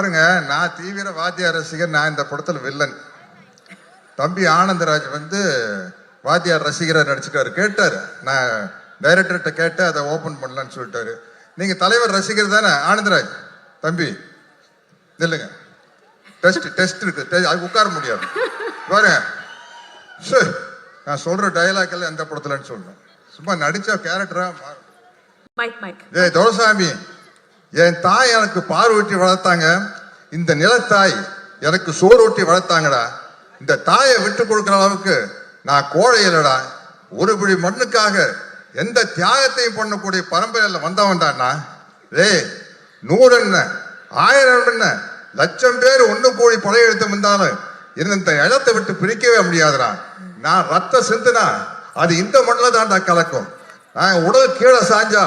பாருங்க நான் தீவிர வாத்தியார் ரசிகர் நான் இந்த படத்துல வில்லன். தம்பி ஆனந்தராஜ் வந்து வாத்தியார் ரசிகரா நடிச்சுட்டாரு கேட்டாரு. நான் டைரக்டர்கிட்ட கேட்டு அதை ஓபன் பண்ணலான்னு சொல்லிட்டாரு. நீங்க தலைவர் ரசிகர் தானே? ஆனந்தராஜ் தம்பி இல்லைங்க டெஸ்ட் டெஸ்ட் இருக்கு. அது உட்கார முடியாது. பாருங்க. நான் சொல்ற டயலாக் எல்லாம் எந்த படத்துலன்னு சொல்லணும். சும்மா நடிச்ச கேரக்டரா மாறும். ஏய் துரசாமி என் தாய் எனக்கு பார் ஊட்டி வளர்த்தாங்க. இந்த நிலத்தாய் எனக்கு சோறு ஊட்டி வளர்த்தாங்கடா. இந்த தாயை விட்டு கொடுக்குற அளவுக்கு நான் கோழை இல்லடா. ஒரு பிடி மண்ணுக்காக எந்த தியாகத்தையும் பண்ணக்கூடிய பரம்பரையில் வந்தவன்டாண்ணா. ரே நூறு என்ன ஆயிரம் என்ன லட்சம் பேர் ஒன்று கூடி படையெடுத்து வந்தாலும் இந்த இடத்தை விட்டு பிரிக்கவே முடியாதுடா. நான் ரத்த சிந்துனா அது இந்த மண்ணில் தாண்டா கலக்கும். நான் உடல் கீழே சாஞ்சா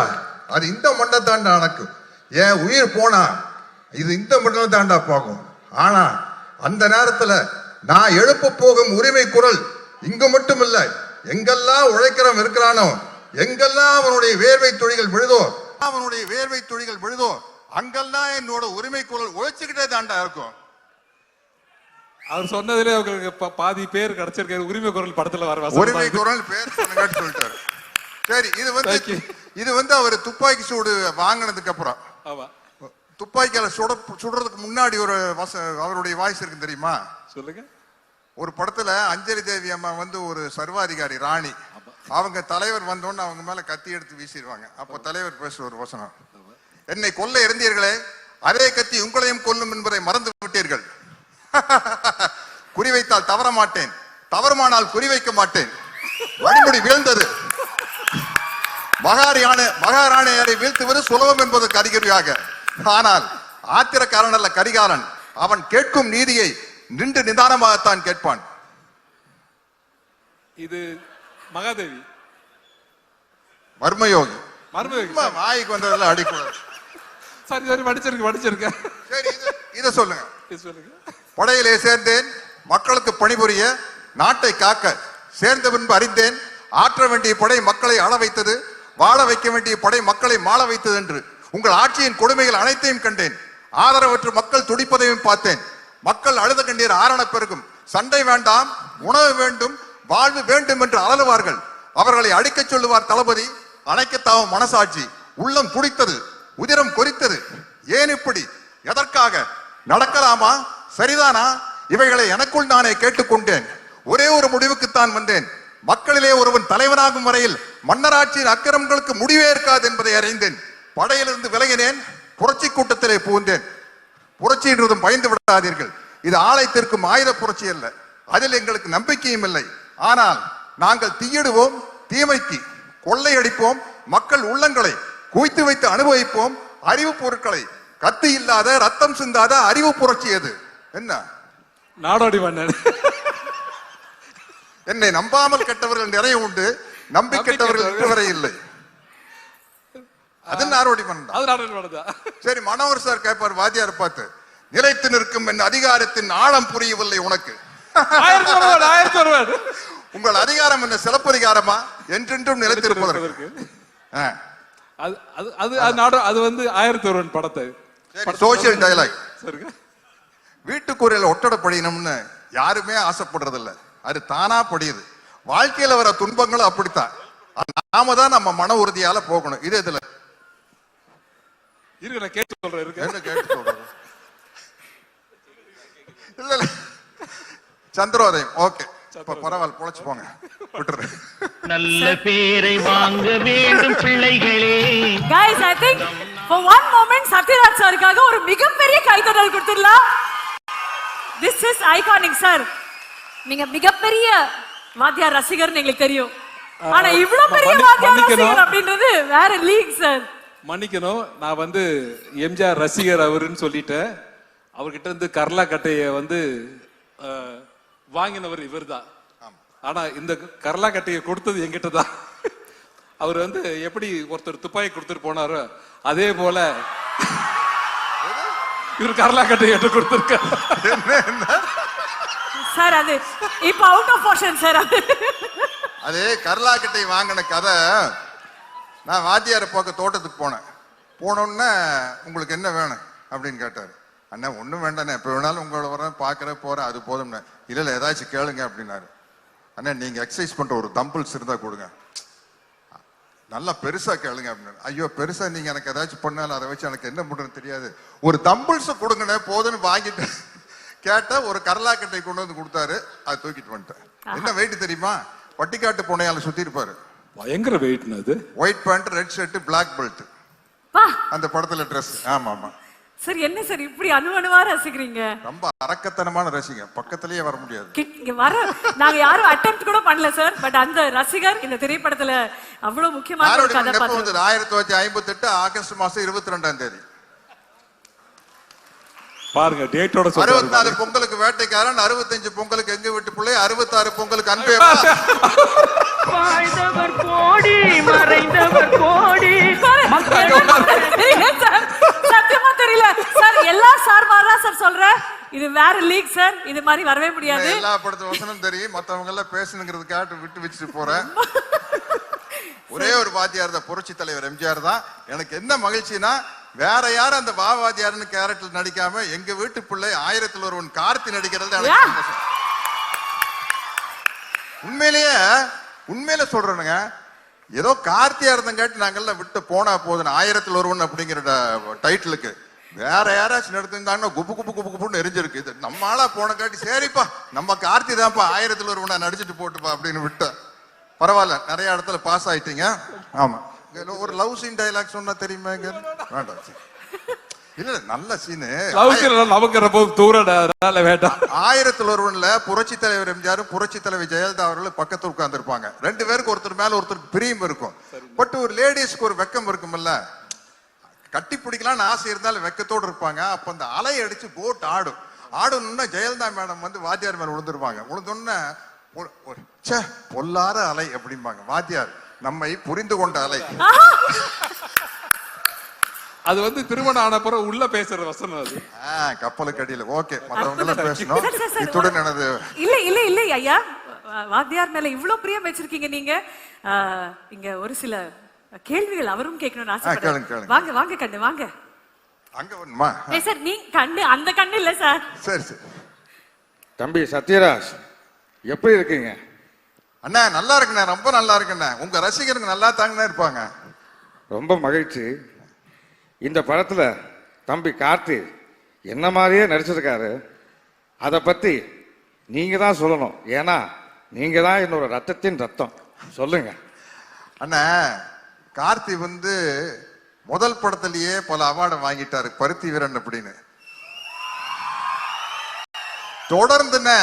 அது இந்த மண்ணை தாண்டா நடக்கும். என் உயிர் போனா? இது இந்த மண்ணில் தாண்டா போகும். ஆனா அந்த நேரத்துல நான் எழுப்ப போகும் உரிமை குரல் இங்க மட்டும் இல்ல எங்கெல்லாம் உழைக்கிறவன் இருக்கிறானோ எங்கெல்லாம் அவனுடைய வேர்வை துளிகள் விழுதோ அவனுடைய வேர்வை துளிகள் விழுதோ அங்கெல்லாம் என்னோட உரிமை குரல் உழைச்சுக்கிட்டே தாண்டா இருக்கும். அவர் சொன்னதுல உங்களுக்கு பா- பாதி பேர் கிடைச்சிருக்காரு உரிமை குரல் படத்துல வர உரிமை குரல் பேர் சொல்லிட்டாரு. சரி இது வந்து. இது வந்து அவர் துப்பாக்கி சூடு வாங்கினதுக்கு அப்புறம். ஆமா. துப்பாக்கியால சுட சுடுறதுக்கு முன்னாடி ஒரு அவருடைய வாய்ஸ் இருக்கு தெரியுமா? சொல்லுங்க. ஒரு படத்துல அஞ்சலி தேவி அம்மா வந்து ஒரு சர்வாதிகாரி ராணி. அவங்க தலைவர் வந்தோன்னு அவங்க மேல கத்தி எடுத்து வீசிடுவாங்க. அப்போ தலைவர் பேசுற ஒரு வசனம். என்னை கொல்ல இருந்தீர்களே அதே கத்தி உங்களையும் கொல்லும் என்பதை மறந்து விட்டீர்கள். குறிவைத்தால் தவற மாட்டேன். தவறுமானால் குறிவைக்க மாட்டேன். வழிமுடி வீழ்ந்தது. மகாரியான மகாராணியரை வீழ்த்துவது சுலபம் என்பதற்கு அறிகுறியாக ஆனால் ஆத்திரக்காரன் அல்ல கரிகாலன் அவன் கேட்கும் நீதியை நின்று நிதானமாகத்தான் கேட்பான். இது மகாதேவி. மர்மயோகி. மர்மயோகி வாய்க்கு வந்ததெல்லாம் அடிக்கூடாது சரி சரி படிச்சிருக்கு படிச்சிருக்கேன் சரி இது- சொல்லுங்க. சொல்லுங்க. படையிலே சேர்ந்தேன் மக்களுக்கு பணிபுரிய நாட்டை காக்க சேர்ந்த பின்பு அறிந்தேன் ஆற்ற வேண்டிய படை மக்களை ஆள வைத்தது வாழ வைக்க வேண்டிய படை மக்களை மாள வைத்தது என்று உங்கள் ஆட்சியின் கொடுமைகள் அனைத்தையும் கண்டேன். ஆதரவற்று மக்கள் துடிப்பதையும் பார்த்தேன். மக்கள் அழுத கண்ணீர் ஆரண பெருகும். சண்டை வேண்டாம் உணவு வேண்டும் வாழ்வு வேண்டும் என்று அலறுவார்கள். அவர்களை அடிக்கச் சொல்லுவார் தளபதி அணைக்கத்தாவும் மனசாட்சி. உள்ளம் துடித்தது உதிரம் கொறித்தது. ஏன் இப்படி? எதற்காக? நடக்கலாமா? சரிதானா? இவைகளை எனக்குள் நானே கேட்டுக்கொண்டேன். ஒரே ஒரு முடிவுக்குத்தான் வந்தேன். மக்களிலே ஒருவன் தலைவனாகும் வரையில் மன்னராட்சியின் அக்கிரமங்களுக்கு முடிவே இருக்காது என்பதை அறிந்தேன். படையிலிருந்து விலகினேன் புரட்சி கூட்டத்திலே புகுந்தேன். புரட்சி என்றதும் பயந்து விடாதீர்கள். இது ஆலயத்திற்கும் ஆயுத புரட்சி அல்ல. அதில் எங்களுக்கு நம்பிக்கையும் இல்லை. ஆனால் நாங்கள் தீயிடுவோம் தீமைக்கு கொள்ளையடிப்போம் மக்கள் உள்ளங்களை குவித்து வைத்து அனுபவிப்போம். அறிவு பொருட்களை கத்தி இல்லாத ரத்தம் சிந்தாத அறிவு புரட்சி அது. என்ன? நாடோடி மன்னன் என்னை நம்பாமல் கெட்டவர்கள் நிறைய உண்டு. நம்பி கெட்டவர்கள் இன்று வரை இல்லை. அது நாரோடி தான். சரி மனோகர் சார் கேட்பார் வாத்தியார் பார்த்து நிலைத்து நிற்கும் என் அதிகாரத்தின் ஆழம் புரியவில்லை உனக்கு. உங்கள் அதிகாரம் என்ன சிலப்பதிகாரமா? என்றென்றும் நிலைத்திருப்பதற்கு. அது அது அது அது நாடோ அது வந்து ஆயிரத்தி ஒருவன் படத்தை. சோசியல் சரிங்க வீட்டுக்குறையில ஒட்டடை படியணும்னு யாருமே ஆசைப்படுறது இல்ல அது தானா படியுது. வாழ்க்கையில வர துன்பங்களும் அப்படித்தான். நாம தான் நம்ம மன உறுதியால போகணும். இது இதுல இருக்கு நான் கேட்டு சொல்றேன் இருக்கு. என்ன கேட்டு சொல்றது? இல்ல இல்ல. சந்திரோதயம். ஓகே. இப்ப பரவாயில்ல பொழைச்சு போங்க. விட்டுரு. நல்ல பேரை வாங்க வேண்டும் பிள்ளைகளே. Guys i think for one moment Sathyaraj சாருக்காக ஒரு மிகப்பெரிய கைத்தட்டல் கொடுத்துடலாம். This is iconic சார் நீங்க மிகப்பெரிய வாத்தியார் ரசிகர்னு எங்களுக்கு தெரியும். ஆனா இவ்வளவு பெரிய வாத்தியார் மன்னிக்கணும். ரசிகர் அப்படின்றது வேற லீக் சார் மன்னிக்கணும். நான் வந்து எம்ஜிஆர் ரசிகர் அவருன்னு சொல்லிட்டேன். அவர்கிட்ட இருந்து கர்லா கட்டைய வந்து வாங்கினவர் இவர்தான். ஆனா இந்த கர்லா கட்டையை கொடுத்தது என்கிட்ட தான் அவர் வந்து எப்படி ஒருத்தர் துப்பாக்கி கொடுத்துட்டு போனாரோ அதே போல இவர் கர்லா கட்டையை கொடுத்துருக்காரு. சார் அது இப்ப அவுட் ஆஃப் போர்ஷன் சார் அது. அது கர்லாக்கட்டை வாங்கின கதை. நான் வாத்தியார் போக்க தோட்டத்துக்கு போனேன். போனோன்னே உங்களுக்கு என்ன வேணும் அப்படின்னு கேட்டார். அண்ணா ஒன்றும் வேண்டாண்ணே. எப்போ வேணாலும் உங்களை வரேன் பார்க்குறேன் போகிறேன் அது போதும்ண்ணே. இல்லை இல்லை ஏதாச்சும் கேளுங்க அப்படின்னாரு. அண்ணா நீங்கள் எக்ஸசைஸ் பண்ணுற ஒரு தம்பிள்ஸ் இருந்தால் கொடுங்க. நல்லா பெருசாக கேளுங்க அப்படின்னு ஐயோ பெருசாக நீங்கள் எனக்கு ஏதாச்சும் பண்ணாலும் அதை வச்சு எனக்கு என்ன பண்ணுறது தெரியாது. ஒரு தம்பிள்ஸை கொடுங்கண்ணே போதுன்னு வாங்கிட்டு கேட்டா ஒரு கரலாக்கட்டை கொண்டு வந்து கொடுத்தாரு அதை தூக்கிட்டு வந்துட்டேன். என்ன வெயிட் தெரியுமா? பட்டிக்காட்டு பூனையால சுத்தி இருப்பாரு. பயங்கர வெயிட்னு அது white pant red shirt black belt பா அந்த படத்துல ட்ரெஸ் ஆமா ஆமா. சார் என்ன சார் இப்படி அணு அணுவா ரசிக்கிறீங்க? ரொம்ப அரக்கத்தனமான ரசிங்க பக்கத்திலேயே வர முடியாது. இங்க வர நாங்க யாரும் அட்டெம்ப்ட் கூட பண்ணல சார் பட் அந்த ரசிகர் இந்த திரைப்படத்துல அவ்வளவு முக்கியமான ஒரு வந்தது? ஆயிரத்தி தொள்ளாயிரத்தி ஐம்பத்தி எட்டு ஆகஸ்ட் மாசம் இருபத்தி ரெண்டாம் தேதி. பாருங்க டேட்டோட அறுபத்தி நாலு பொங்கலுக்கு வேட்டைக்காரன் அறுபத்தஞ்சு பொங்கலுக்கு எங்க வீட்டு பிள்ளை அறுபத்தாறு பொங்கலுக்கு அன்பே வாழ்ந்தவர் கோடி மறைந்தவர் கோடி. சத்தியமா தெரியல. சார் எல்லா சார் தான் சார் சொல்றேன். இது வேற லீக் சார். இது மாதிரி வரவே முடியாது. எல்லா படத்து வசனம் தெரியும். மத்தவங்க எல்லாம் பேசணுங்கிறதுக்காக விட்டு வச்சுட்டு போறேன். ஒரே ஒரு வாத்தியார் தான் புரட்சி தலைவர் எம்ஜிஆர் தான். எனக்கு என்ன மகிழ்ச்சினா வேற யாரும் அந்த வா வாத்தியார்னு கேரக்டர் நடிக்காம எங்க வீட்டு பிள்ளை ஆயிரத்தில் ஒருவன் கார்த்தி நடிக்கிறது எனக்கு. உண்மையிலேயே உண்மையில சொல்றேனுங்க. ஏதோ கார்த்தியா இருந்தங்காட்டி நாங்கெல்லாம் விட்டு போனா போதும் ஆயிரத்தில் ஒருவன் அப்படிங்கிற டைட்டிலுக்கு வேற யாராச்சும் நடத்திருந்தாங்கன்னா குப்பு குப்பு குப்பு குப்புன்னு எரிஞ்சிருக்கு. இது நம்ம ஆளா போனங்காட்டி சரிப்பா நம்ம கார்த்தி தான்ப்பா ஆயிரத்தில் ஒருவனை நடிச்சிட்டு போட்டுப்பா அப்படின்னு விட்டேன். பரவாயில்ல நிறைய இடத்துல பாஸ் ஆயிட்டீங்க. ஆமா. ஒரு லவ் சீன் டைலாக் சொன்னா தெரியுமா இங்க? வேண்டாம். இல்ல நல்ல சீனு நமக்கு அதனால வேண்டாம். ஆயிரத்தில் ஒருவன்ல புரட்சி தலைவர் எம்ஜிஆரும் புரட்சி தலைவர் ஜெயலலிதா அவர்கள் பக்கத்துல உட்கார்ந்து இருப்பாங்க ரெண்டு பேருக்கு ஒருத்தர் மேல ஒருத்தருக்கு பிரியம் இருக்கும். பட் ஒரு லேடிஸ்க்கு ஒரு வெக்கம் இருக்கும்ல கட்டி பிடிக்கலாம்னு ஆசை இருந்தாலும் வெக்கத்தோடு இருப்பாங்க. அப்ப அந்த அலை அடிச்சு போட் ஆடும். ஆடணும்னா ஜெயலலிதா மேடம் வந்து வாத்தியார் மேல விழுந்துருவாங்க. விழுந்தோடனே ஒரு- ச்சே பொல்லாத அலை அப்படிம்பாங்க. வாத்தியார். நம்மை புரிந்து கொண்ட அலை. அது வந்து திருமணம் ஆன பிறகு உள்ள பேசுற வசனம் அது. ஆ, கப்பலுக்கு அடியில. ஓகே மத்தவங்க பேசணும். இத்துடன் எனது இல்ல இல்ல இல்ல ஐயா. வாத்தியார் மேல இவ்ளோ பிரியம் வச்சிருக்கீங்க நீங்க. இங்க ஒரு சில கேள்விகள் அவரும் கேட்கணும்னு ஆசைப்படுறேன். வாங்க வாங்க கண்ணு வாங்க. அங்க ஏ சார் நீ கண்ணு அந்த கண்ணு இல்ல சார். சரி சரி. தம்பி சத்யராஜ் எப்படி இருக்கீங்க? அண்ணா நல்லா இருக்குண்ணே ரொம்ப நல்லா இருக்குண்ணே. உங்க ரசிகருங்க நல்லா தாங்கண்ணே இருப்பாங்க. ரொம்ப மகிழ்ச்சி. இந்த படத்துல தம்பி கார்த்தி என்ன மாதிரியே நடிச்சிருக்காரு அதை பத்தி நீங்க தான் சொல்லணும். ஏன்னா நீங்க தான் என்னோட ரத்தத்தின் ரத்தம். சொல்லுங்க. அண்ணா கார்த்தி வந்து முதல் படத்திலேயே பல அவார்டை வாங்கிட்டாரு பருத்தி வீரன் அப்படின்னு. தொடர்ந்துண்ணே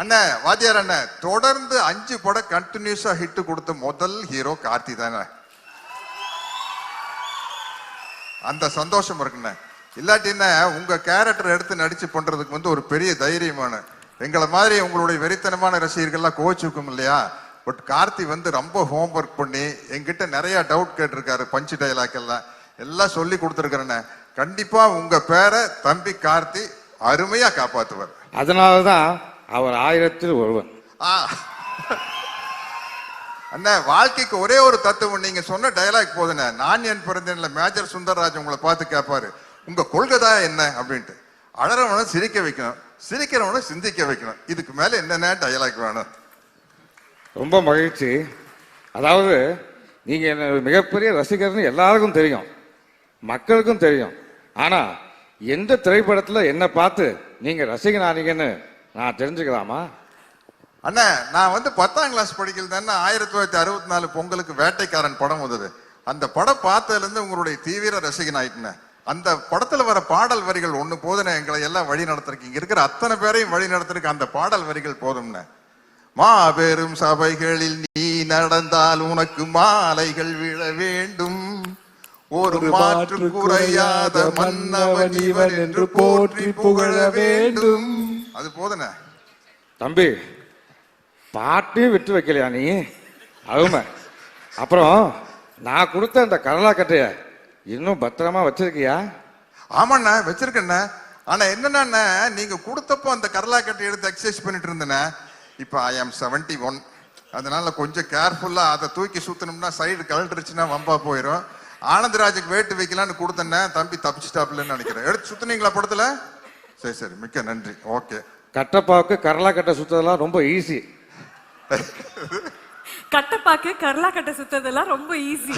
அண்ணன் வாத்தியார் அண்ணன் தொடர்ந்து அஞ்சு படம் கண்டினியூஸா ஹிட் கொடுத்த முதல் ஹீரோ கார்த்தி தானே? அந்த சந்தோஷம் இருக்குண்ணே. இல்லாட்டின்னா உங்க கேரக்டர் எடுத்து நடிச்சு பண்றதுக்கு வந்து ஒரு பெரிய தைரியமான. எங்களை மாதிரி உங்களுடைய வெறித்தனமான ரசிகர்கள்லாம் கோச்சுக்கும் இல்லையா? பட் கார்த்தி வந்து ரொம்ப ஹோம்ஒர்க் பண்ணி எங்கிட்ட நிறைய டவுட் கேட்டிருக்காரு பஞ்சு டைலாக் எல்லாம். எல்லாம் சொல்லி கொடுத்துருக்கிறேண்ணே. கண்டிப்பா உங்க பேரை தம்பி கார்த்தி அருமையா காப்பாத்துவார். அதனாலதான் அவர் ஆயிரத்தில் ஒருவன் ஆ. அண்ணா வாழ்க்கைக்கு ஒரே ஒரு தத்துவம் நீங்க சொன்ன டயலாக் போதுண்ணே. நான் என் பிறந்தேன்ல மேஜர் சுந்தரராஜ் உங்களை பார்த்து கேட்பாரு உங்க கொள்கைதா என்ன? அப்படின்ட்டு. அழறவனை சிரிக்க வைக்கணும். சிரிக்கிறவனை சிந்திக்க வைக்கணும். இதுக்கு மேல என்னென்ன டயலாக் வேணும்? ரொம்ப மகிழ்ச்சி. அதாவது நீங்க என்ன மிகப்பெரிய ரசிகர்னு எல்லாருக்கும் தெரியும். மக்களுக்கும் தெரியும். ஆனா எந்த திரைப்படத்துல என்ன பார்த்து நீங்க ரசிகனானீங்கன்னு நான் தெரிஞ்சுக்கலாமா? அண்ணா நான் வந்து பத்தாம் கிளாஸ் படிக்கல தானே ஆயிரத்தி தொள்ளாயிரத்தி அறுபத்தி நாலு பொங்கலுக்கு வேட்டைக்காரன் படம் வந்தது. அந்த படம் பார்த்ததுல இருந்து உங்களுடைய தீவிர ரசிகன் ஆயிட்டுனேன் அந்த படத்துல வர பாடல் வரிகள் ஒண்ணு போதுனே எங்களை எல்லாம் வழி நடத்துறதுக்கு இங்க இருக்கிற அத்தனை பேரையும் வழி நடத்துறதுக்கு அந்த பாடல் வரிகள் போதும்னே. மாபெரும் சபைகளில் நீ நடந்தால் உனக்கு மாலைகள் விழ வேண்டும். ஒரு மாற்று குறையாத மன்னவன் இவன் என்று போற்றி புகழ வேண்டும். அது போதுனே தம்பி பாட்டையும் விட்டு வைக்கலையா நீ? அருமை. அப்புறம் நான் கொடுத்த அந்த கடலா கட்டைய இன்னும் பத்திரமா வச்சிருக்கியா? ஆமாண்ணா வச்சிருக்கேண்ணே. ஆனா என்னன்னா நீங்க கொடுத்தப்போ அந்த கரலா கட்டை எடுத்து எக்ஸசைஸ் பண்ணிட்டு இருந்தேனே இப்போ ஐ ஆம் செவன்டி ஒன் அதனால கொஞ்சம் கேர்ஃபுல்லா அதை தூக்கி சுத்தணும்னா சைடு கழட்டுருச்சுன்னா வம்பா போயிடும் ஆனந்தராஜுக்கு வேட்டு வைக்கலான்னு கொடுத்தேன்னே தம்பி தப்பிச்சிட்டாப்லன்னு நினைக்கிறேன். எடுத்து சுத்துனீங்களா படத்துல? சரி சரி மிக்க நன்றி. ஓகே. கட்டப்பாவுக்கு கரலா கட்டை சுத்ததெல்லாம் ரொம்ப ஈஸி கட்டப்பாக்கு கர்லா கட்ட சுத்ததெல்லாம் ரொம்ப ஈஸி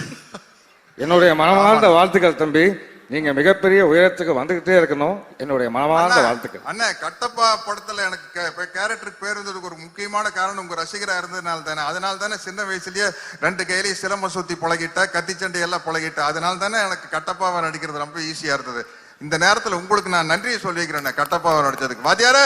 என்னுடைய மனமார்ந்த வாழ்த்துக்கள் தம்பி. நீங்க மிகப்பெரிய உயரத்துக்கு வந்துகிட்டே இருக்கணும். என்னுடைய மனமார்ந்த வாழ்த்துக்கள். அண்ணா கட்டப்பா படத்துல எனக்கு கே- கேரக்டருக்கு பேர் இருந்ததுக்கு ஒரு முக்கியமான காரணம் உங்க ரசிகரா இருந்ததுனால தானே. அதனால தானே சின்ன வயசுலயே ரெண்டு கையிலயும் சிலம்ப சுத்தி பழகிட்ட கத்தி சண்டை எல்லாம் பழகிட்ட. அதனால தானே எனக்கு கட்டப்பாவை நடிக்கிறது ரொம்ப ஈஸியா இருந்தது. இந்த நேரத்துல உங்களுக்கு நான் நன்றியை சொல்லிக்கிறேன் கட்டப்பாவை நடிச்சதுக்கு. வாத்தியார!